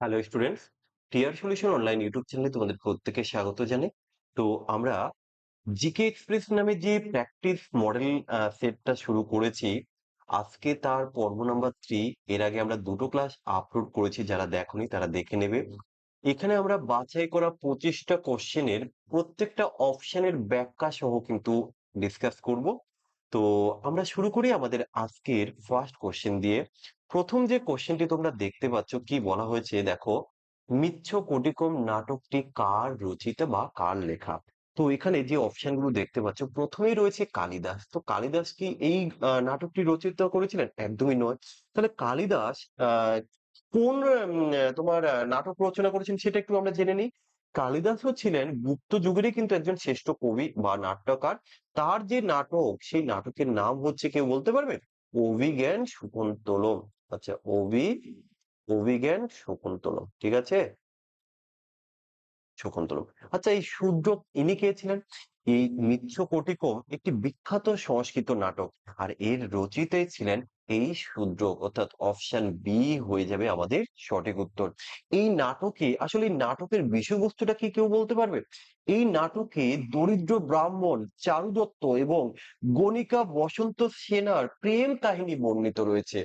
Hello students TR solution online YouTube চ্যানেলে তোমাদের প্রত্যেকে স্বাগত জানাই। তো আমরা জিকে এক্সপ্রেস নামে যে প্র্যাকটিস মডেল সেটটা শুরু করেছি, আজকে তার পর্ব নাম্বার থ্রি এর আগে আমরা দুটো ক্লাস আপলোড করেছি, যারা দেখোনি তারা দেখে নেবে। এখানে আমরা বাছাই করা পঁচিশটা কোশ্চেনের প্রত্যেকটা অপশনের ব্যাখ্যা সহ কিন্তু ডিসকাস করব। তো আমরা শুরু করি আমাদের আজকের ফার্স্ট কোশ্চেন দিয়ে। প্রথম যে কোশ্চেনটি তোমরা দেখতে পাচ্ছ, কি বলা হয়েছে দেখো, মিচ্ছ কোটিকম নাটকটি কার রচিত বা কার লেখা? তো এখানে যে অপশনগুলো দেখতে পাচ্ছ, প্রথমেই রয়েছে কালিদাস। তো কালিদাস কি এই নাটকটি রচিত করেছিলেন? একদমই নয়। তাহলে কালিদাস কোন তোমার নাটক রচনা করেছেন সেটা একটু আমরা জেনে নিই। কালিদাসও ছিলেন গুপ্ত যুগেরই কিন্তু একজন শ্রেষ্ঠ কবি বা নাট্যকার। তার যে নাটক, সেই নাটকের নাম হচ্ছে কেউ বলতে পারবে? অভিজ্ঞান শকুন্তলম আচ্ছা অভি, অভিজ্ঞান শকুন্তলম, ঠিক আছে? শকুন্তলম। আচ্ছা এই শূদ্র ইনি কে ছিলেন? এই মিচ্ছ কোটিকম একটি বিখ্যাত সংস্কৃত নাটক, আর এর রচিতাই ছিলেন এই শূদ্র অর্থাৎ অপশন বি হয়ে যাবে আমাদের সঠিক উত্তর। এই নাটকে, আসলে নাটকের বিষয়বস্তুটা কি কেউ বলতে পারবে? এই নাটকে দরিদ্র ব্রাহ্মণ চারুদত্ত এবং গণিকা বসন্ত সেনার প্রেম কাহিনী বর্ণিত রয়েছে।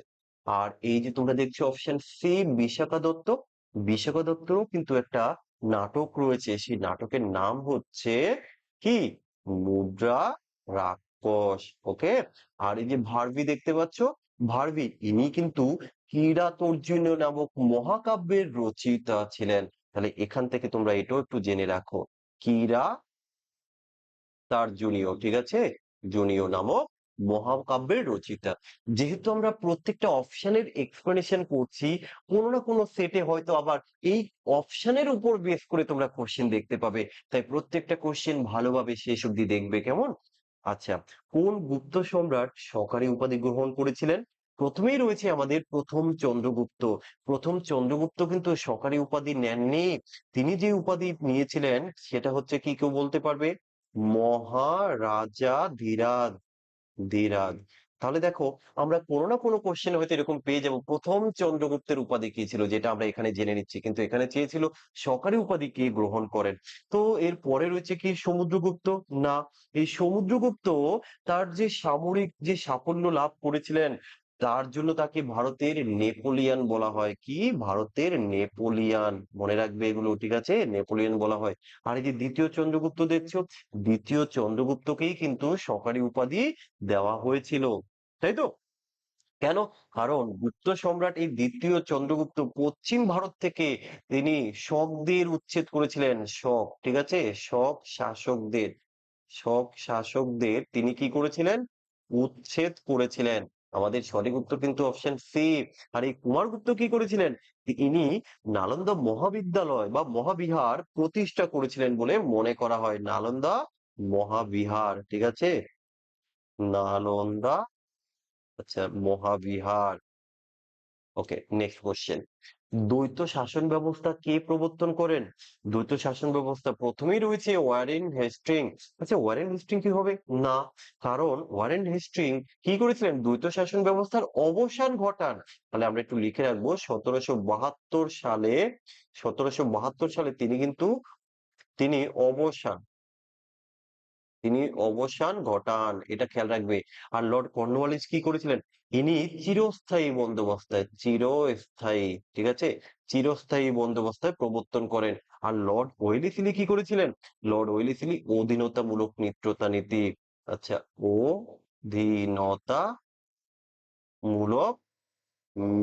আর এই যে তোমরা দেখছ অপশন সি বিশাখা দত্ত। বিশাখা দত্তরও কিন্তু একটা নাটক রয়েছে। সেই নাটকের নাম হচ্ছে কি? মুদ্রা রাক্ষস ওকে আর এই যে ভার্বি দেখতে পাচ্ছ? ভার্বি ইনি কিন্তু কিরাতর্জুন নামক মহাকাব্যের রচয়িতা ছিলেন। তাহলে এখান থেকে তোমরা এটাও একটু জেনে রাখো। কিরা তার জুনিয়র, ঠিক আছে? জুনিয়র নামক মহাকাব্যের রচিতা। যেহেতু আমরা প্রত্যেকটা অপশনের এক্সপ্লেনেশন করছি, কোনো না কোনো সেটে হয়তো আবার এই অপশনের উপর বেস করে তোমরা কোশ্চেন দেখতে পাবে। তাই প্রত্যেকটা কোশ্চেন ভালোভাবে শেষ অব্দি দেখবে কেমন? আচ্ছা কোন গুপ্ত সম্রাট সরকারি উপাধি গ্রহণ করেছিলেন? প্রথমেই রয়েছে আমাদের প্রথম চন্দ্রগুপ্ত। প্রথম চন্দ্রগুপ্ত কিন্তু সরকারি উপাধি নেননি। তিনি যে উপাধি নিয়েছিলেন, সেটা হচ্ছে কি কেউ বলতে পারবে? মহারাজা ধীরাজ। ধীরাজ তাহলে দেখো, আমরা কোনো না কোনো কোশ্চেন হয়তো এরকম পেয়ে যাব। প্রথম চন্দ্রগুপ্তের উপাধি কি ছিল, যেটা আমরা এখানে জেনে নিচ্ছি। কিন্তু এখানে চেয়েছিল সরকারি উপাধি কে গ্রহণ করেন। তো এর পরে রয়েছে কি সমুদ্রগুপ্ত? না। এই সমুদ্রগুপ্ত তার যে সামরিক যে সাফল্য লাভ করেছিলেন তার জন্য তাকে ভারতের নেপোলিয়ান বলা হয়। কি? ভারতের নেপোলিয়ান। মনে রাখবে এগুলো, ঠিক আছে? নেপোলিয়ান বলা হয়। আর এই যে দ্বিতীয় চন্দ্রগুপ্ত দেখছ, দ্বিতীয় চন্দ্রগুপ্তকেই কিন্তু সরকারি উপাধি দেওয়া হয়েছিল, তাই তো? কেন? কারণ গুপ্ত সম্রাট এই দ্বিতীয় চন্দ্রগুপ্ত পশ্চিম ভারত থেকে তিনি শকদের উচ্ছেদ করেছিলেন শক ঠিক আছে? শক শাসকদের শক শাসকদের তিনি কি করেছিলেন? উচ্ছেদ করেছিলেন। আমাদের সঠিক উত্তর কিন্তু অপশন সি আর এই কুমারগুপ্ত কি করেছিলেন? ইনি নালন্দা মহাবিদ্যালয় বা মহাবিহার প্রতিষ্ঠা করেছিলেন বলে মনে করা হয়। নালন্দা মহাবিহার, ঠিক আছে? নালন্দা আচ্ছা মহাবিহার। ওকে নেক্সট কোশ্চেন দ্বৈত শাসন ব্যবস্থা কে প্রবর্তন করেন? দ্বৈত শাসন ব্যবস্থা প্রথমেই রয়েছে ওয়ারেন হেস্টিং। আচ্ছা ওয়ারেন হেস্টিং কি হবে? না, কারণ ওয়ারেন হেস্টিং কি করেছিলেন? দ্বৈত শাসন ব্যবস্থার অবসান ঘটান। তাহলে আমরা একটু লিখে রাখব, সতেরোশো বাহাত্তর সালে, সতেরোশো বাহাত্তর সালে তিনি কিন্তু, তিনি অবসান। তিনি অবসান ঘটান, এটা খেয়াল রাখবে। আর লর্ড কর্নওয়ালিস কি করেছিলেন? ইনি চিরস্থায়ী বন্দোবস্তায় চিরস্থায়ী, ঠিক আছে? চিরস্থায়ী বন্দোবস্তায় প্রবর্তন করেন। আর লর্ড ওয়েলিসিলি কি করেছিলেন? লর্ড ওয়েলিসিলি অধীনতামূলক মিত্রতা নীতি আচ্ছা অধীনতা মূলক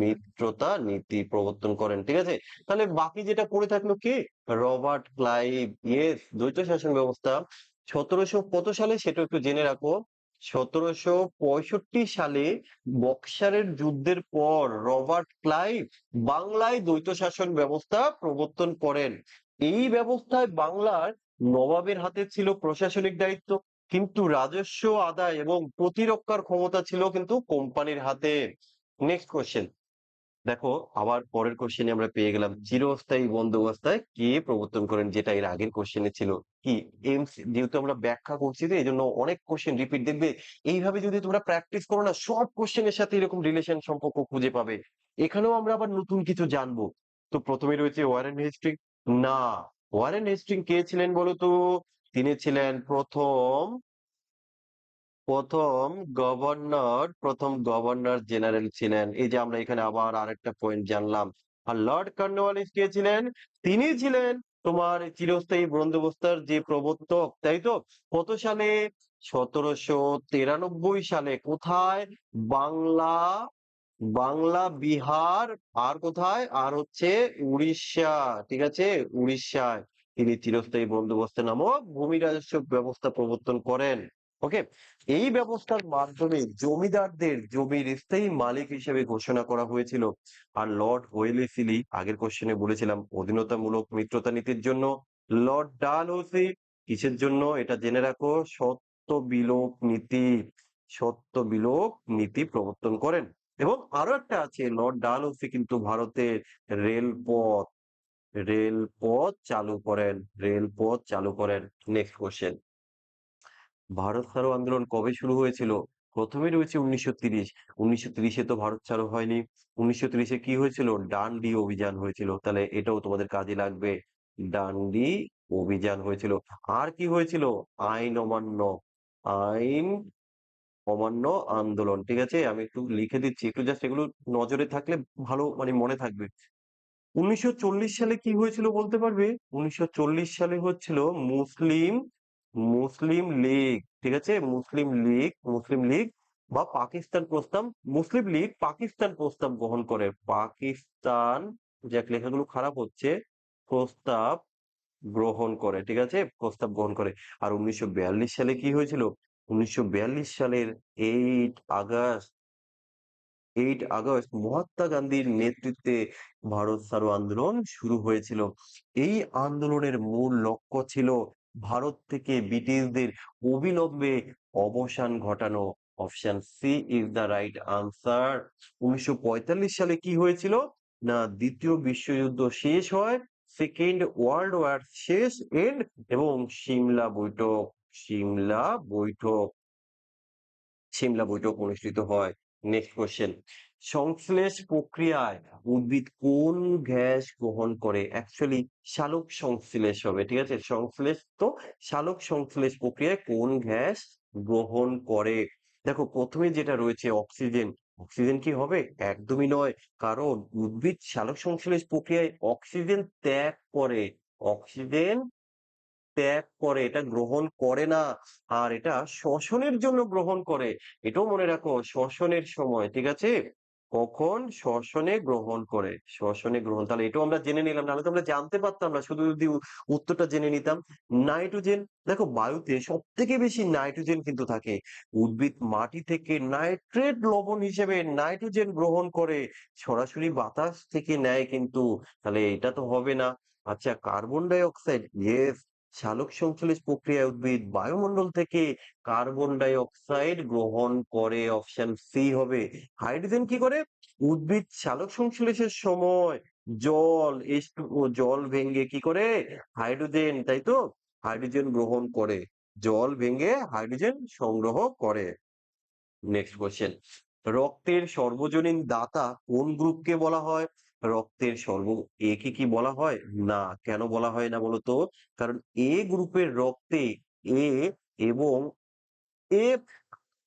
মিত্রতা নীতি প্রবর্তন করেন, ঠিক আছে? তাহলে বাকি যেটা পড়ে থাকল কি? রবার্ট ক্লাইভ, ইয়েস, দ্বৈত শাসন ব্যবস্থা। সতেরোশো কত সালে? সেটা একটু জেনে রাখো। সতেরোশো পঁয়ষট্টি সালে বক্সারের যুদ্ধের পর রবার্ট ক্লাইভ বাংলায় দ্বৈত শাসন ব্যবস্থা প্রবর্তন করেন। এই ব্যবস্থায় বাংলার নবাবের হাতে ছিল প্রশাসনিক দায়িত্ব, কিন্তু রাজস্ব আদায় এবং প্রতিরক্ষার ক্ষমতা ছিল কিন্তু কোম্পানির হাতে। নেক্সট কোশ্চেন দেখো, আবার পরের কোশ্চেনে আমরা পেয়ে গেলাম, চিরস্থায়ী বন্দোবস্তায় কে প্রবর্তন করেন? যেটা এর আগের কোশ্চেনে ছিল। কি? এমস যেহেতু আমরা ব্যাখ্যা করছি তো এই জন্য অনেক কোশ্চেন রিপিট দেখবে। এইভাবে যদি তোমরা প্র্যাকটিস করো না, সব কোশ্চেনের সাথে এরকম রিলেশন সম্পর্ক খুঁজে পাবে। এখানেও আমরা আবার নতুন কিছু জানব। তো প্রথমে রয়েছে ওয়ারেন হেস্টিং না ওয়ারেন হেস্টিং কে ছিলেন বলতো তিনি ছিলেন প্রথম প্রথম গভর্নর প্রথম গভর্নর জেনারেল ছিলেন। এই যে আমরা এখানে আবার আরেকটা পয়েন্ট জানলাম। আর লর্ড কর্নওয়ালিস কে ছিলেন? তিনি ছিলেন তোমার চিরস্থায়ী বন্দোবস্তার যে প্রবর্তক, তাই তো? কত সালে? সতেরোশো তিরানব্বই সালে। কোথায়? বাংলা বাংলা, বিহার, আর কোথায়? আর হচ্ছে উড়িষ্যা, ঠিক আছে? উড়িষ্যায় তিনি চিরস্থায়ী বন্দোবস্ত নামক ভূমি রাজস্ব ব্যবস্থা প্রবর্তন করেন। ওকে এই ব্যবস্থার মাধ্যমে জমিদারদের জমির স্থায়ী মালিক হিসেবে ঘোষণা করা হয়েছিল। আর লর্ড ওয়েলেসিলি আগের কোশ্চেনে বলেছিলাম, অধীনতামূলক মিত্রতা নীতির জন্য। লর্ড ডালহৌসি কিসের জন্য? এটা জেনে রাখো, সত্য বিলোপ নীতি, সত্য বিলোপ নীতি প্রবর্তন করেন। এবং আরও একটা আছে, লর্ড ডালহৌসি কিন্তু ভারতের রেলপথ রেলপথ চালু করেন, রেলপথ চালু করেন। নেক্সট কোশ্চেন ভারত ছাড়ো আন্দোলন কবে শুরু হয়েছিল? প্রথমে রয়েছে উনিশশো তিরিশ। উনিশশো তিরিশে তো ভারত ছাড়ো হয়নি। উনিশশো তিরিশে কি হয়েছিল? ডান্ডি অভিযান হয়েছিল। তাহলে এটাও তোমাদের কাজে লাগবে। ডান্ডি অভিযান হয়েছিল। আর কি হয়েছিল? আইন অমান্য। আইন অমান্য আন্দোলন। ঠিক আছে? আমি একটু লিখে দিচ্ছি। একটু জাস্ট এগুলো নজরে থাকলে ভালো মানে মনে থাকবে। উনিশশো চল্লিশ সালে কি হয়েছিল বলতে পারবে? উনিশশো চল্লিশ সালে হচ্ছিল মুসলিম মুসলিম লীগ, ঠিক আছে? মুসলিম লীগ মুসলিম লীগ বা পাকিস্তান প্রস্তাব, মুসলিম লীগ পাকিস্তান প্রস্তাব গ্রহণ করে। পাকিস্তান যাক লেখাগুলো খারাপ হচ্ছে, প্রস্তাব গ্রহণ করে, ঠিক আছে? প্রস্তাব গ্রহণ করে। আর উনিশশো বিয়াল্লিশ সালে কি হয়েছিল? উনিশশো বিয়াল্লিশ সালের eight August eight August Mahatma গান্ধীর নেতৃত্বে ভারত ছাড়ো আন্দোলন শুরু হয়েছিল। এই আন্দোলনের মূল লক্ষ্য ছিল ভারত থেকে ব্রিটিশদের অবিলম্বে অবসান ঘটানো option C is the right answer উনিশশো পঁয়তাল্লিশ সালে কি হয়েছিল? না, দ্বিতীয় বিশ্বযুদ্ধ শেষ হয় সেকেন্ড ওয়ার্ল্ড ওয়ার শেষ এন্ড এবং সিমলা বৈঠক সিমলা বৈঠক সিমলা বৈঠক অনুষ্ঠিত হয়। নেক্সট কোশ্চেন সংশ্লেষ প্রক্রিয়ায় উদ্ভিদ কোন গ্যাস গ্রহণ করে? অ্যাকচুয়ালি শালক সংশ্লেষ হবে, ঠিক আছে? সংশ্লেষ তো সালোক সংশ্লেষ প্রক্রিয়ায় কোন গ্যাস গ্রহণ করে? দেখো, প্রথমে যেটা রয়েছে, অক্সিজেন। অক্সিজেন কি হবে? একদমই নয়, কারণ উদ্ভিদ শালক সংশ্লেষ প্রক্রিয়ায় অক্সিজেন ত্যাগ করে। অক্সিজেন ত্যাগ করে, এটা গ্রহণ করে না, আর এটা শ্বসনের জন্য গ্রহণ করে। এটাও মনে রাখো, শ্বসনের সময়, ঠিক আছে? কখন শ্বসনে গ্রহণ করে। শ্বসনে গ্রহণ, তাহলে এটাও আমরা জেনে নিলাম, নাহলে তো আমরা জানতে পারতাম না, শুধু যদি উত্তরটা জেনে নিতাম। নাইট্রোজেন, দেখো বায়ুতে সব থেকে বেশি নাইট্রোজেন কিন্তু থাকে। উদ্ভিদ মাটি থেকে নাইট্রেট লবণ হিসেবে নাইট্রোজেন গ্রহণ করে, সরাসরি বাতাস থেকে নেয় কিন্তু, তাহলে এটা তো হবে না। আচ্ছা কার্বন ডাই অক্সাইড, ইয়েস সালোক সংশ্লেষ প্রক্রিয়ায় উদ্ভিদ বায়ুমণ্ডল থেকে কার্বন ডাই অক্সাইড গ্রহণ করে অপশন সি হবে। হাইড্রোজেন কি করে? উদ্ভিদ সালোক সংশ্লেষের সময় জল জল ভেঙে কি করে? হাইড্রোজেন, তাই তো? হাইড্রোজেন গ্রহণ করে, জল ভেঙে হাইড্রোজেন সংগ্রহ করে। Next question. রক্তের সর্বজনীন দাতা কোন গ্রুপকে বলা হয়? রক্তের সর্ব, একে কি বলা হয়? না। কেন বলা হয় না বলতো? কারণ এ গ্রুপের রক্তে এ এবং এ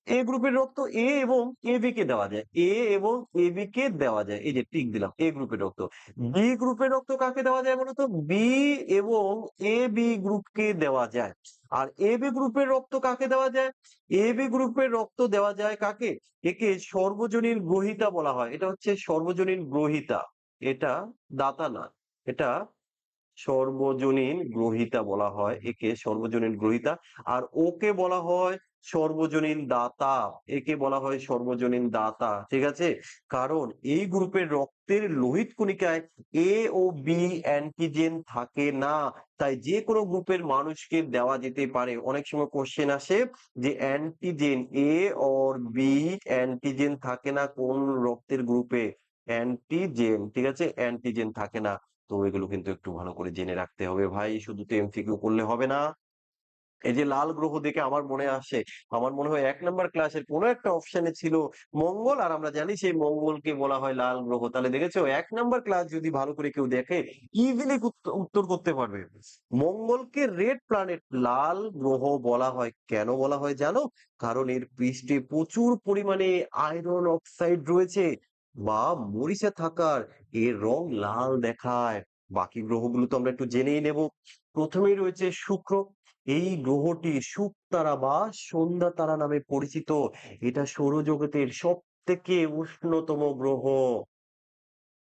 এ গ্রুপের রক্ত এ এবং এবি কে দেওয়া যায়। এ এবং এবি কে দেওয়া যায়। এই যে টিক দিলাম, এ গ্রুপের রক্ত। বি গ্রুপের রক্ত কাকে দেওয়া যায় বলতো? বি এবং এ বি গ্রুপকে দেওয়া যায়। আর এ বি গ্রুপের রক্ত কাকে দেওয়া যায়? এ বি গ্রুপের রক্ত দেওয়া যায় কাকে? একে সর্বজনীন গ্রহিতা বলা হয়। এটা হচ্ছে সর্বজনীন গ্রহিতা। এটা দাতা না, এটা সর্বজনীন গ্রহিতা বলা হয় একে, সর্বজনীন গ্রহিতা। আর ওকে বলা হয় সর্বজনীন দাতা, একে বলা হয় সর্বজনীন দাতা, ঠিক আছে? কারণ এই গ্রুপের রক্তের লোহিত কণিকায় এ ও বি অ্যান্টিজেন থাকে না। তাই যে কোনো গ্রুপের মানুষকে দেওয়া যেতে পারে। অনেক সময় কোশ্চেন আসে যে antigen A or B antigen থাকে না কোন রক্তের গ্রুপে। অ্যান্টিজেন ঠিক আছে? অ্যান্টিজেন থাকে না। তো এগুলো কিন্তু একটু ভালো করে জেনে রাখতে হবে ভাই। শুধু তো এমসিকিউ করলে হবে না। এই যে লাল গ্রহ দেখে আমার মনে আসে, আমার মনে হয় এক নম্বর ক্লাসের কোনো একটা অপশনে ছিল মঙ্গল, আর আমরা জানি সেই মঙ্গলকে বলা হয় লাল গ্রহ। তাহলে দেখেছ, এক নম্বর ক্লাস যদি ভালো করে কেউ দেখে ইজিলি উত্তর করতে পারবে। মঙ্গলকে রেড প্ল্যানেট লাল গ্রহ বলা হয়। কেন বলা হয় জানো? কারণ এর পৃষ্ঠে প্রচুর পরিমাণে আয়রন অক্সাইড রয়েছে। বা মরিচা থাকার এর রং লাল দেখায়। বাকি গ্রহগুলো তো আমরা একটু জেনেই নেব। প্রথমেই রয়েছে শুক্র। এই গ্রহটি শুক তারা বা সন্ধ্যা তারা নামে পরিচিত। এটা সৌরজগতের সব থেকে উষ্ণতম গ্রহ।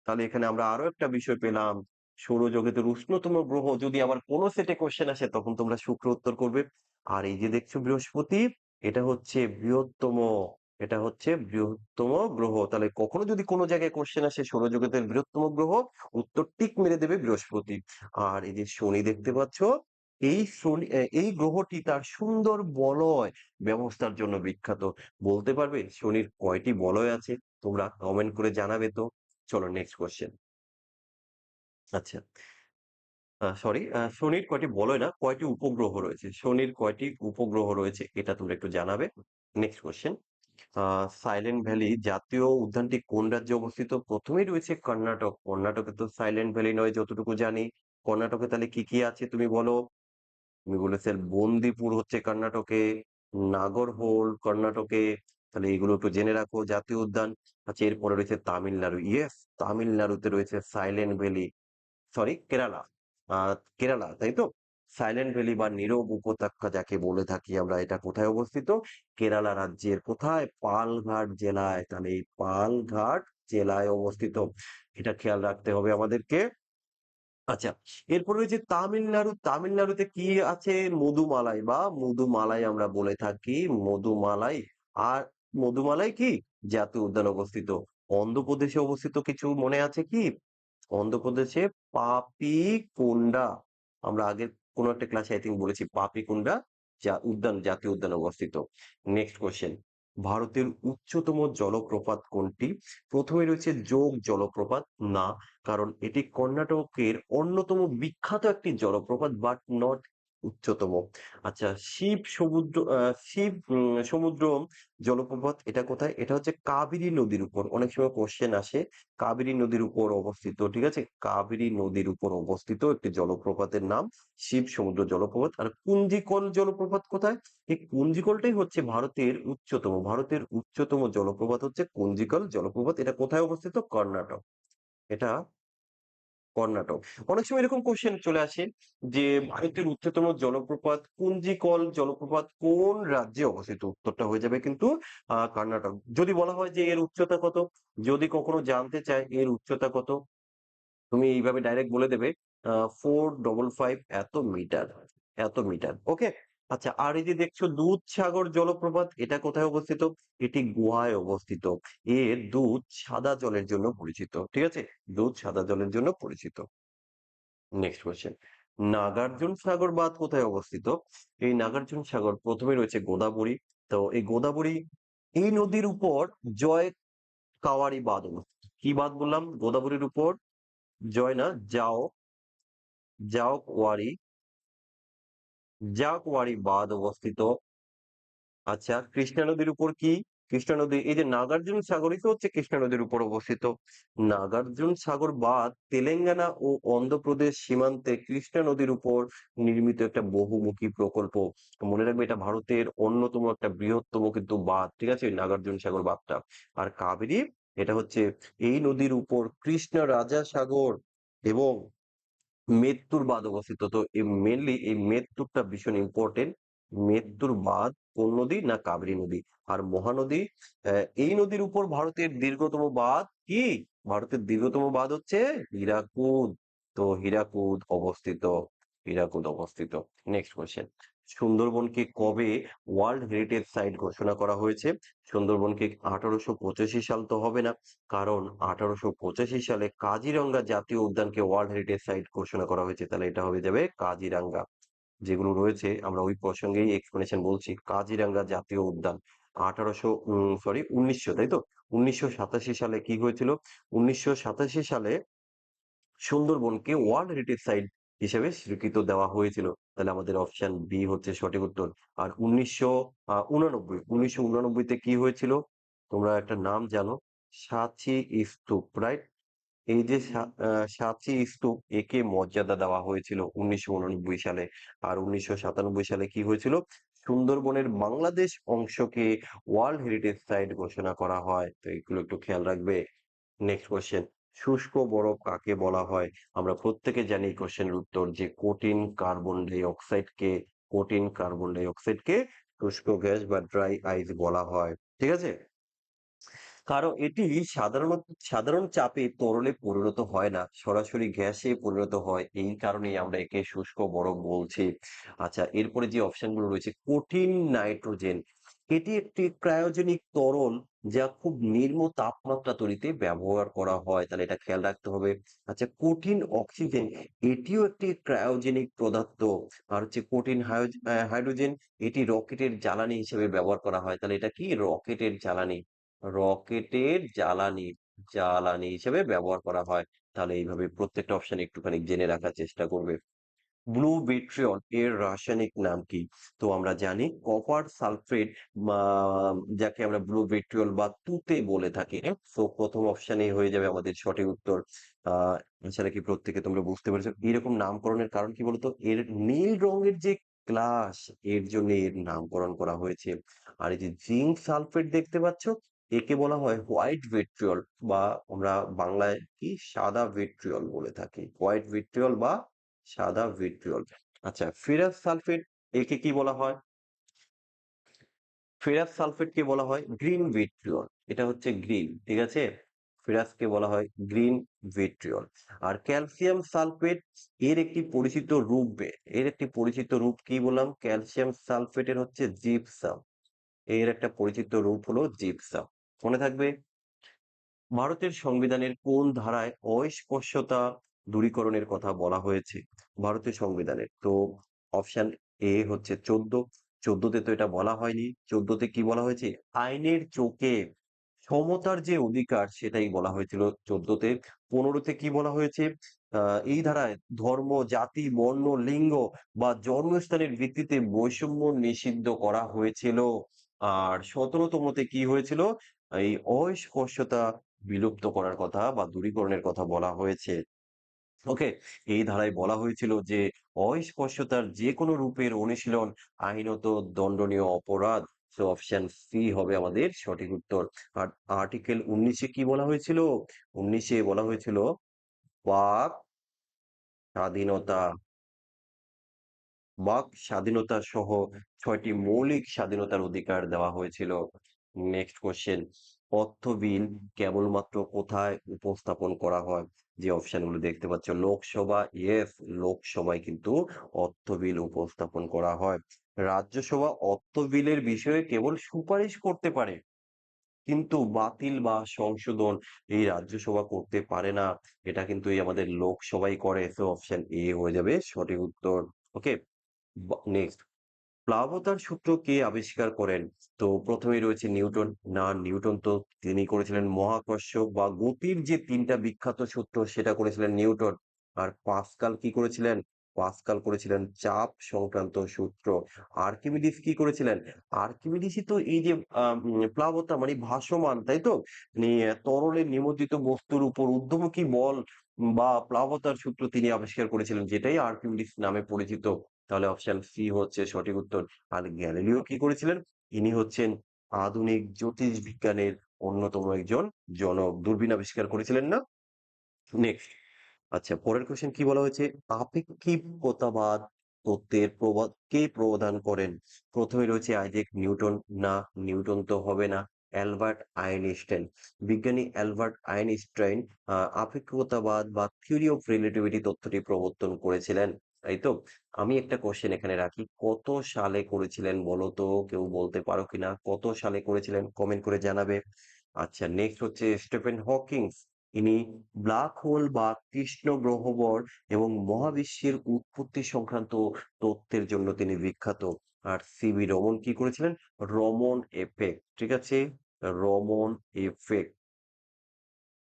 তাহলে এখানে আমরা আরও একটা বিষয় পেলাম। সৌরজগতের উষ্ণতম গ্রহ যদি আমার কোনো সেটে কোশ্চেন আসে, তখন তোমরা শুক্র উত্তর করবে। আর এই যে দেখছ বৃহস্পতি, এটা হচ্ছে বৃহত্তম। এটা হচ্ছে বৃহত্তম গ্রহ। তাহলে কখনো যদি কোনো জায়গায় কোশ্চেন আসে, সৌরজগতের বৃহত্তম গ্রহ, উত্তর টিক মেরে দেবে বৃহস্পতি। আর এই যে শনি দেখতে পাচ্ছ, এই শনি এই গ্রহটি তার সুন্দর বলয় ব্যবস্থার জন্য বিখ্যাত। বলতে পারবে, শনির কয়টি বলয় আছে? তোমরা কমেন্ট করে জানাবে তো। চলো নেক্সট কোশ্চেন আচ্ছা সরি শনির কয়টি বলয় না, কয়টি উপগ্রহ রয়েছে? শনির কয়টি উপগ্রহ রয়েছে? এটা তোমরা একটু জানাবে। নেক্সট কোশ্চেন সাইলেন্ট ভ্যালি জাতীয় উদ্যানটি কোন রাজ্যে অবস্থিত? প্রথমেই রয়েছে কর্ণাটক। কর্ণাটকে তো সাইলেন্ট ভ্যালি নয়, যতটুকু জানি। কর্ণাটকে তাহলে কি কি আছে তুমি বলো? তুমি বলেছে বন্দিপুর হচ্ছে কর্ণাটকে নাগরহোল কর্ণাটকে, তাহলে এগুলো একটু জেনে রাখো জাতীয় উদ্যান। আচ্ছা এরপরে রয়েছে তামিলনাড়ু। ইয়েস, তামিলনাড়ুতে রয়েছে silent valley sorry Kerala. Ah Kerala, তাই তো? সাইলেন্ট ভ্যালি বা নীরব উপত্যকা যাকে বলে থাকি আমরা, এটা কোথায় অবস্থিত? কেরালা রাজ্যের কোথায়? পালঘাট জেলায়। তাহলে এই পালঘাট জেলায় অবস্থিত। এটা খেয়াল রাখতে হবে আমাদেরকে। আচ্ছা এরপর রয়েছে তামিলনাড়ু। তামিলনাড়ুতে কি আছে? মধুমালাই বা মধুমালাই আমরা বলে থাকি। মধুমালাই। আর মধুমালাই কি? জাতীয় উদ্যান অবস্থিত। অন্ধ্রপ্রদেশে অবস্থিত কিছু মনে আছে কি? অন্ধ্রপ্রদেশে পাপিকুন্ডা। আমরা আগের কোন একটা ক্লাসে আই থিঙ্ক বলেছি পাপিকুন্ডা যা উদ্যান, জাতীয় উদ্যান অবস্থিত। নেক্সট কোয়েশ্চেন ভারতের উচ্চতম জলপ্রপাত কোনটি? প্রথমে রয়েছে যোগ জলপ্রপাত, না, কারণ এটি কর্ণাটকের অন্যতম বিখ্যাত একটি জলপ্রপাত বাট নট উচ্চতম। আচ্ছা শিব সমুদ্র শিব সমুদ্র জলপ্রপাত এটা কোথায়? এটা হচ্ছে কাবেরী নদীর উপর। অনেক সময় কোশ্চেন আসে, কাবেরী নদীর উপর অবস্থিত, ঠিক আছে? কাবেরী নদীর উপর অবস্থিত একটি জলপ্রপাতের নাম শিব সমুদ্র জলপ্রপাত। আর কুঞ্জিকল জলপ্রপাত কোথায়? এই কুঞ্জিকলটাই হচ্ছে ভারতের উচ্চতম। ভারতের উচ্চতম জলপ্রপাত হচ্ছে কুঞ্জিকল জলপ্রপাত। এটা কোথায় অবস্থিত? কর্ণাটক। এটা কর্ণাটক। অনেক সময় এরকম কোশ্চেন চলে আসে যে, ভারতের উচ্চতম জলপ্রপাত কুঞ্জিকল জলপ্রপাত কোন রাজ্যে অবস্থিত? উত্তরটা হয়ে যাবে কিন্তু কর্ণাটক। যদি বলা হয় যে এর উচ্চতা কত? যদি কখনো জানতে চায় এর উচ্চতা কত? তুমি এইভাবে ডাইরেক্ট বলে দেবে ফোর ডবল ফাইভ এত মিটার এত মিটার ওকে আচ্ছা আর এই যে দেখছ দুধ সাগর জলপ্রপাত, এটা কোথায় অবস্থিত? এটি গোয়ায় অবস্থিত। এর দুধ সাদা জলের জন্য পরিচিত, ঠিক আছে? দুধ সাদা জলের জন্য পরিচিত। নেক্সট কোয়েশ্চেন নাগার্জুন সাগর বাঁধ কোথায় অবস্থিত? এই নাগার্জুন সাগর প্রথমে রয়েছে গোদাবরী। তো এই গোদাবরী, এই নদীর উপর জয় কাওয়ারি বাঁধ কি বাঁধ বললাম? গোদাবরীর উপর জয় না যাও যাও ওয়ারি জাকওয়ারি বাঁধ অবস্থিত। আচ্ছা কৃষ্ণা নদীর উপর কি? কৃষ্ণা নদী, এই যে নাগার্জুন সাগরই তো হচ্ছে কৃষ্ণা নদীর উপর অবস্থিত। নাগার্জুন সাগর বাঁধ তেলেঙ্গানা ও অন্ধ্রপ্রদেশ সীমান্তে কৃষ্ণা নদীর উপর নির্মিত একটা বহুমুখী প্রকল্প। মনে রাখবে, এটা ভারতের অন্যতম একটা বৃহত্তম কিন্তু বাঁধ, ঠিক আছে? নাগার্জুন সাগর বাঁধটা। আর কাবেরী, এটা হচ্ছে এই নদীর উপর কৃষ্ণ রাজা সাগর এবং মেত্তুর বাদ অবস্থিত তো এই মেনলি এই মৃত্যুরটা ভীষণ ইম্পর্টেন্ট মৃত্যুর বাদ কোন নদী না কাবেরী নদী। আর মহানদী এই নদীর উপর ভারতের দীর্ঘতম বাঁধ কি? ভারতের দীর্ঘতম বাঁধ হচ্ছে হীরাকুদ। তো, হীরাকুদ অবস্থিত হীরাকুদ অবস্থিত। নেক্সট কোয়েশ্চেন সুন্দরবনকে কবে ওয়ার্ল্ড হেরিটেজ সাইট ঘোষণা করা হয়েছে? সুন্দরবনকে আঠারোশো পঁচাশি সাল তো হবে না। কারণ আঠারোশো পঁচাশি সালে কাজিরাঙ্গা জাতীয় উদ্যানকে ওয়ার্ল্ড হেরিটেজ সাইট ঘোষণা করা হয়েছে। তাহলে এটা হয়ে যাবে কাজিরাঙ্গা। যেগুলো রয়েছে, আমরা ওই প্রসঙ্গেই এক্সপ্লেনেশন বলছি। কাজিরাঙ্গা জাতীয় উদ্যান। আঠারোশো সরি উনিশশো, তাই তো? উনিশশো সাতাশি সালে কি হয়েছিল? উনিশশো সাতাশি সালে সুন্দরবনকে ওয়ার্ল্ড হেরিটেজ সাইট হিসেবে স্বীকৃত দেওয়া হয়েছিল। তাহলে আমাদের অপশন বি হচ্ছে সঠিক উত্তর। আর ১৯৮৯, ১৯৮৯ তে কি হয়েছিল? তোমরা একটা নাম জানো, সাঁচি স্তূপ, রাইট? এই যে সাঁচি স্তূপ একে মর্যাদা দেওয়া হয়েছিল ১৯৮৯ সালে। আর ১৯৯৭ সালে কি হয়েছিল? সুন্দরবনের বাংলাদেশ অংশকে ওয়ার্ল্ড হেরিটেজ সাইট ঘোষণা করা হয়। তো এগুলো একটু খেয়াল রাখবে। নেক্সট কোয়েশ্চেন শুষ্ক বরফ কাকে বলা হয়? আমরা প্রত্যেকে জানি এই কোয়েশ্চেনের উত্তর যে কঠিন কার্বন ডাই অক্সাইডকে কঠিন কার্বন ডাই অক্সাইডকে শুষ্ক গ্যাস বা ড্রাই আইস বলা হয়। ঠিক আছে? কারণ এটি সাধারণত, সাধারণ চাপে তরলে পরিণত হয় না। সরাসরি গ্যাসে পরিণত হয়। এই কারণেই আমরা একে শুষ্ক বরফ বলছি। আচ্ছা এরপরে যে অপশনগুলো রয়েছে, কঠিন নাইট্রোজেন। এটি একটি ক্রায়োজেনিক তরল যা খুব নিম্ন তাপমাত্রা তৈরিতে ব্যবহার করা হয়। তাহলে এটা খেয়াল রাখতে হবে। আচ্ছা কঠিন অক্সিজেন এটিও একটি ক্রায়োজেনিক পদার্থ। আর হচ্ছে কঠিন হাইড্রোজেন এটি রকেটের জ্বালানি হিসেবে ব্যবহার করা হয়। তাহলে এটা কি? রকেটের জ্বালানি। রকেটের জ্বালানি, জ্বালানি হিসেবে ব্যবহার করা হয়। তাহলে এইভাবে প্রত্যেকটা অপশন একটুখানি জেনে রাখার চেষ্টা করবে। ব্লু ভিট্রিয়ন এর রাসায়নিক নাম কি? তো আমরা জানি কপার সালফেট যাকে আমরা ব্লু ভিট্রিয়ল বা তুতে বলে থাকি। হ্যাঁ? প্রথম ১ম অপশনেই হয়ে যাবে আমাদের সঠিক উত্তর। আহ আশা রাখি প্রত্যেকে তোমরা বুঝতে পেরেছ। এরকম নামকরণের কারণ কি বলতো? এর নীল রঙের যে ক্লাস এর জন্য এর নামকরণ করা হয়েছে। আর এই যে জিঙ্ক সালফেট দেখতে পাচ্ছ? একে বলা হয় হোয়াইট ভিট্রিয়ল বা আমরা বাংলায় কি সাদা ভিট্রিয়ল বলে থাকি। হোয়াইট ভিট্রিয়ল বা সাদা ভিট্রিয়ল। আচ্ছা ফেরাস সালফেট একে কি বলা হয়? ফেরাস সালফেটকে বলা হয় গ্রিন ভিট্রিয়ল। এটা হচ্ছে গ্রিন, ঠিক আছে? ফেরাসকে বলা হয় গ্রিন ভিট্রিয়ল। আর ক্যালসিয়াম সালফেট এর একটি পরিচিত রূপ এর একটি পরিচিত রূপ কি বললাম? ক্যালসিয়াম সালফেটের হচ্ছে জিপসাম। এর একটা পরিচিত রূপ হলো জিপসাম। মনে থাকবে? ভারতের সংবিধানের কোন ধারায় অস্পৃশ্যতা দূরীকরণের কথা বলা হয়েছে? ভারতীয় সংবিধানের। তো অপশন এ হচ্ছে ১৪ ১৪ তে এটা বলা হয়নি। ১৪ তে কি বলা হয়েছে? আইনের চোখে সমতার যে অধিকার সেটাই বলা হয়েছিল ১৪ তে। ১৫ তে কি বলা হয়েছে? এই ধারায় ধর্ম, জাতি, বর্ণ, লিঙ্গ বা জন্মস্থানের ভিত্তিতে বৈষম্য নিষিদ্ধ করা হয়েছিল। আর ১৭ তমতে কি হয়েছিল? এই অস্পৃশ্যতা বিলুপ্ত করার কথা বা দূরীকরণের কথা বলা হয়েছে। ওকে? এই ধারায় বলা হয়েছিল যে অস্পৃশ্যতার যেকোনো রূপের অনুশীলন আইনত দণ্ডনীয় অপরাধ। সো, অপশন সি হবে আমাদের সঠিক উত্তর। আর আর্টিকেল ১৯ এ কি বলা হয়েছিল? ১৯ এ বলা হয়েছিল বাক স্বাধীনতা বাক স্বাধীনতা সহ ছয়টি মৌলিক স্বাধীনতার অধিকার দেওয়া হয়েছিল। নেক্সট কোশ্চেন অর্থ বিল কেবলমাত্র কোথায় উপস্থাপন করা হয়? যে অপশনগুলো দেখতে পাচ্ছ, লোকসভা ইয়েস লোকসভায় কিন্তু অর্থ বিল উপস্থাপন করা হয়। রাজ্যসভা অর্থ বিলের বিষয়ে কেবল সুপারিশ করতে পারে। কিন্তু বাতিল বা সংশোধন এই রাজ্যসভা করতে পারে না। এটা কিন্তু এই আমাদের লোকসভাই করে। সো অপশন এ হয়ে যাবে সঠিক উত্তর। ওকে? নেক্সট প্লাবতার সূত্র কে আবিষ্কার করেন? তো ১ম এই রয়েছে নিউটন। না নিউটন তো তিনি করেছিলেন মহাকর্ষ বা গতির যে তিনটা বিখ্যাত সূত্র সেটা করেছিলেন নিউটন। আর পাস্কাল কি করেছিলেন? পাস্কাল করেছিলেন চাপ সংক্রান্ত সূত্র। আর্কিমিডিস কি করেছিলেন? আর্কিমিডিসই তো এই যে প্লাবতা মানে ভাসমান, তাই তো? মানে তরলে নিমজ্জিত বস্তুর উপর ঊর্ধ্বমুখী বল বা প্লাবতার সূত্র তিনি আবিষ্কার করেছিলেন যেটাই আর্কিমিডিস নামে পরিচিত। তাহলে অপশন সি হচ্ছে সঠিক উত্তর। আর গ্যালিলিও কি করেছিলেন? ইনি হচ্ছেন আধুনিক জ্যোতিষ বিজ্ঞানের অন্যতম একজন জনক। দূরবীন আবিষ্কার করেছিলেন না? নেক্সট আচ্ছা পরের কোয়েশ্চেন কি বলা হয়েছে? আপেক্ষিকতাবাদ তত্ত্বের প্রবাদ কে প্রদান করেন? ১ম এ রয়েছে আইজ্যাক নিউটন। না, নিউটন তো হবে না। Albert Einstein. বিজ্ঞানী অ্যালবার্ট আইনস্টাইন আপেক্ষিকতাবাদ বা থিওরি অফ রিলেটিভিটি তত্ত্বটি প্রবর্তন করেছিলেন। তাই তো? আমি একটা কোশ্চেন এখানে রাখি। কত সালে করেছিলেন বলো তো? কেউ বলতে পারো কিনা? কত সালে করেছিলেন? কমেন্ট করে জানাবে। আচ্ছা নেক্সট হচ্ছে স্টিফেন হকিংস। ইনি ব্ল্যাক হোল বা কৃষ্ণ গহ্বর এবং মহাবিশ্বের উৎপত্তি সংক্রান্ত তথ্যের জন্য তিনি বিখ্যাত। আর সিবি রমন কি করেছিলেন? রমন এফেক্ট। ঠিক আছে? রমন এফেক্ট।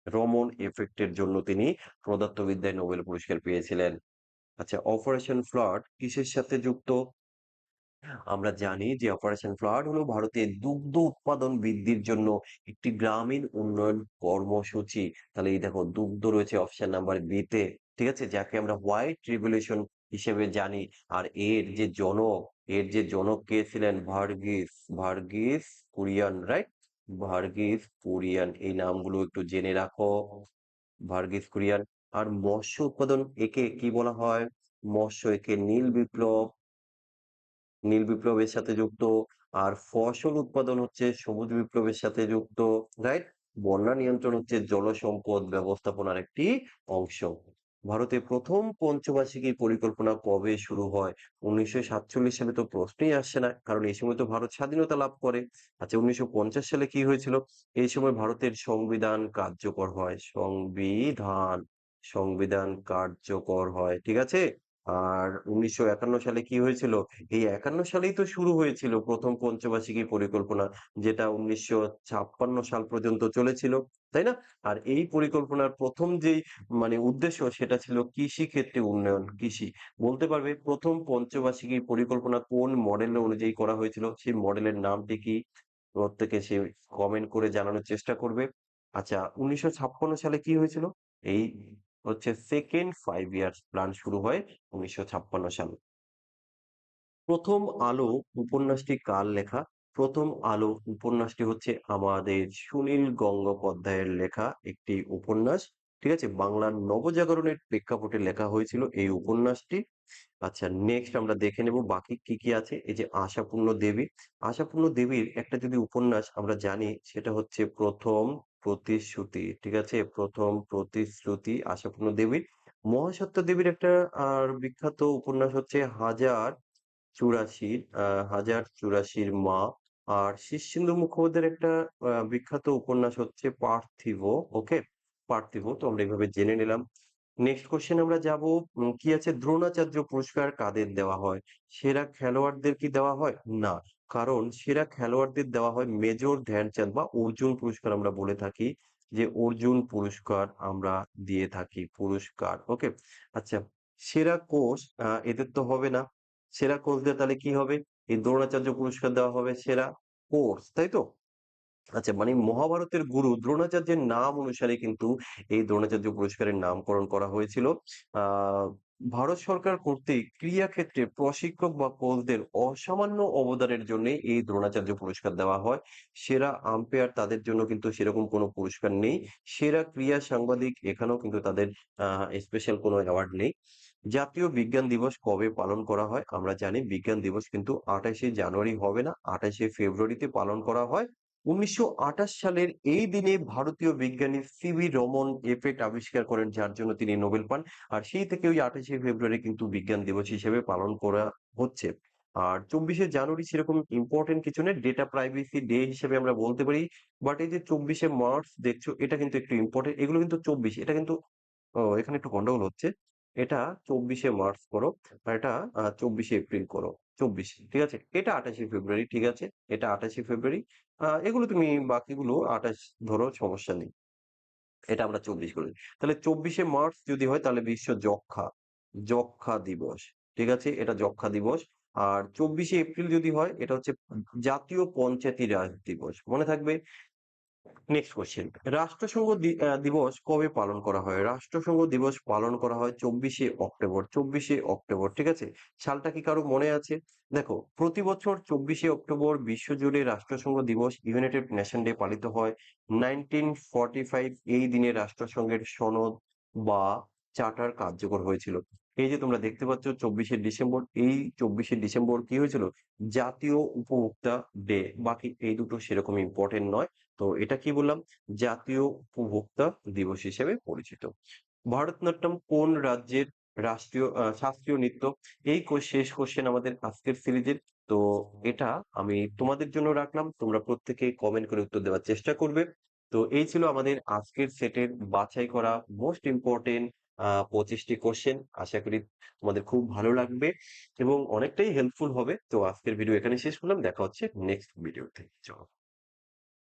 রমন এফেক্টের জন্য তিনি পদার্থবিদ্যায় নোবেল পুরস্কার পেয়েছিলেন। আচ্ছা অপারেশন ফ্লাড কিসের সাথে যুক্ত? আমরা জানি যে অপারেশন ফ্লাড হলো ভারতে দুগ্ধ উৎপাদন বৃদ্ধির জন্য একটি গ্রামীণ উন্নয়ন কর্মসূচি। তাহলে এই দেখো দুগ্ধ রয়েছে অপশন নাম্বার বি তে। ঠিক আছে? যাকে আমরা হোয়াইট রিভলিউশন হিসেবে জানি। আর এর যে জনক, এর যে জনক কে ছিলেন? ভার্গিস, ভার্গিস কুরিয়ান, রাইট? ভার্গিস কুরিয়ান এই নামগুলো একটু জেনে রাখো। ভার্গিস কুরিয়ান। আর মৎস্য উৎপাদন একে কি বলা হয়? মৎস্য একে নীল বিপ্লব নীল বিপ্লবের সাথে যুক্ত। আর ফসল উৎপাদন হচ্ছে সবুজ বিপ্লবের সাথে যুক্ত, রাইট? বন্যা নিয়ন্ত্রণ হচ্ছে জলসম্পদ ব্যবস্থাপনার একটি অংশ। ভারতে প্রথম পঞ্চবার্ষিকী পরিকল্পনা কবে শুরু হয়? ১৯৪৭ সালে তো প্রশ্নই আসছে না। কারণ এই সময় তো ভারত স্বাধীনতা লাভ করে। আচ্ছা উনিশশো পঞ্চাশ সালে কি হয়েছিল? এই সময় ভারতের সংবিধান কার্যকর হয়। সংবিধান, সংবিধান কার্যকর হয়। ঠিক আছে? আর ১৯৫১ সালে কি হয়েছিল? এই ৫১ সালেই তো শুরু হয়েছিল প্রথম পঞ্চবার্ষিকী পরিকল্পনা যেটা ১৯৫৬ সাল পর্যন্ত চলেছিল। তাই না? আর এই পরিকল্পনার প্রথম যে মানে উদ্দেশ্য সেটা ছিল কৃষি ক্ষেত্রে উন্নয়ন, কৃষি। বলতে পারবে প্রথম পঞ্চবার্ষিকী পরিকল্পনা কোন মডেল অনুযায়ী করা হয়েছিল? সেই মডেলের নামটি কি? প্রত্যেকে সে কমেন্ট করে জানানোর চেষ্টা করবে। আচ্ছা ১৯৫৬ সালে কি হয়েছিল? এই হচ্ছে 2nd 5 ইয়ার্স প্ল্যান শুরু হয় ১৯৫৬ সালে। 'প্রথম আলো' উপন্যাসটি কার লেখা? 'প্রথম আলো' উপন্যাসটি হচ্ছে আমাদের সুনীল গঙ্গোপাধ্যায়ের লেখা একটি উপন্যাস। ঠিক আছে? বাংলার নবজাগরণের প্রেক্ষাপটে লেখা হয়েছিল এই উপন্যাসটি। আচ্ছা নেক্সট আমরা দেখে নেব বাকি কি, কি আছে। এই যে 'আশাপূর্ণ দেবী'। 'আশাপূর্ণ দেবীর' একটা যদি উপন্যাস আমরা জানি সেটা হচ্ছে 'প্রথম প্রতিশ্রুতি'। ঠিক আছে? 'প্রথম প্রতিশ্রুতি' আশাপূর্ণ দেবীর। মহাসত্য দেবীর একটা, আর বিখ্যাত উপন্যাস হচ্ছে 'হাজার চুরাশির 'হাজার চুরাশির মা'। আর শীর্ষেন্দু মুখোপাধ্যায়ের একটা বিখ্যাত উপন্যাস হচ্ছে 'পার্থিব'। ওকে? 'পার্থিব' তো আমরা এইভাবে জেনে নিলাম। নেক্সট কোয়েশ্চেন আমরা যাব কি আছে দ্রোণাচার্য পুরস্কার কাদের দেওয়া হয়? সেরা খেলোয়াড়দের কি দেওয়া হয়? না। কারণ সেরা খেলোয়াড়দের দেওয়া হয় মেজর ধ্যানচাঁদ বা অর্জুন পুরস্কার আমরা বলে থাকি যে অর্জুন পুরস্কার আমরা দিয়ে থাকি পুরস্কার। ওকে? আচ্ছা সেরা আ এদের তো হবে না। সেরা কোচদের তাহলে কি হবে? এই দ্রোণাচার্য পুরস্কার দেওয়া হবে সেরা কোচ, তাই তো? আচ্ছা মানে মহাভারতের গুরু দ্রোণাচার্যের নাম অনুসারে কিন্তু এই দ্রোণাচার্য পুরস্কারের নামকরণ করা হয়েছিল। আ ভারত সরকার কর্তৃক ক্রীড়া ক্ষেত্রে প্রশিক্ষক বা কোচদের অসামান্য অবদানের জন্য এই দ্রোণাচার্য পুরস্কার দেওয়া হয়। সেরা আম্পায়ার তাদের জন্য কিন্তু সেরকম কোনো পুরস্কার নেই। সেরা ক্রীড়া সাংবাদিক এখানেও কিন্তু তাদের স্পেশাল কোনো অ্যাওয়ার্ড নেই। জাতীয় বিজ্ঞান দিবস কবে পালন করা হয়? আমরা জানি বিজ্ঞান দিবস কিন্তু ২৮শে জানুয়ারি হবে না, ২৮শে ফেব্রুয়ারিতে পালন করা হয়। ১৯২৮ সালের এই দিনে ভারতীয় বিজ্ঞানী সি.ভি. রমন এফেক্ট আবিষ্কার করেন যার জন্য তিনি নোবেল পান। আর সেই থেকে ওই ২৮শে ফেব্রুয়ারি কিন্তু বিজ্ঞান দিবস হিসেবে পালন করা হচ্ছে। আর ২৪শে জানুয়ারি সেরকম ইম্পোর্টেন্ট কিছু নেই। ডেটা প্রাইভেসি ডে হিসেবে আমরা বলতে পারি। বাট এই যে ২৪শে মার্চ দেখছ এটা কিন্তু একটু ইম্পোর্টেন্ট। এগুলো কিন্তু ২৪ এটা কিন্তু এখানে একটু গন্ডগোল হচ্ছে। এটা ২৪শে মার্চ করো, আর এটা ২৪শে এপ্রিল করো। ২৪ ঠিক আছে? এটা ২৮শে ফেব্রুয়ারি ঠিক আছে? এটা ২৮শে ফেব্রুয়ারি। এগুলো তুমি বাকিগুলো ২৮ ধরো, সমস্যা নেই। এটা আমরা চব্বিশ করে তাহলে ২৪শে মার্চ যদি হয়, তাহলে বিশ্ব যক্ষা যক্ষা দিবস। ঠিক আছে? এটা যক্ষা দিবস। আর ২৪শে এপ্রিল যদি হয়, এটা হচ্ছে জাতীয় পঞ্চায়েতি রাজ দিবস। মনে থাকবে? নেক্সট কোশ্চেন রাষ্ট্রসংঘ দিবস কবে পালন করা হয়? রাষ্ট্রসংঘ দিবস পালন করা হয় ২৪শে অক্টোবর ২৪শে অক্টোবর। ঠিক আছে? সালটা কি কারও মনে আছে? দেখো, প্রতি বছর ২৪শে অক্টোবর বিশ্বজুড়ে রাষ্ট্রসংঘ দিবস ইউনাইটেড নেশন ডে পালিত হয়। 1945 এই দিনে রাষ্ট্রসংঘের সনদ বা চার্টার কার্যকর হয়েছিল। এই যে তোমরা দেখতে পাচ্ছ ২৪শে ডিসেম্বর, এই ২৪শে ডিসেম্বর কি হয়েছিল? জাতীয় উপভোক্তা ডে। বাকি এই দুটো সেরকম ইম্পোর্টেন্ট নয়। তো এটা কি বললাম? জাতীয় উপভোক্তা দিবস হিসেবে পরিচিত। ভারতনাট্যম কোন রাজ্যের রাষ্ট্রীয় শাস্ত্রীয় নৃত্য? এই শেষ কোয়েশ্চেন আমাদের আজকের সিরিজের। তো এটা আমি তোমাদের জন্য রাখলাম। তোমরা প্রত্যেকে কমেন্ট করে উত্তর দেওয়ার চেষ্টা করবে। তো এই ছিল আমাদের আজকের সেটের বাছাই করা মোস্ট ইম্পোর্টেন্ট আ ২৫ টি কোয়েশ্চেন। আশা করি তোমাদের খুব ভালো লাগবে এবং অনেকটাই হেল্পফুল হবে। তো আজকের ভিডিও এখানে শেষ করলাম। দেখা হচ্ছে নেক্সট ভিডিওতে। চলো।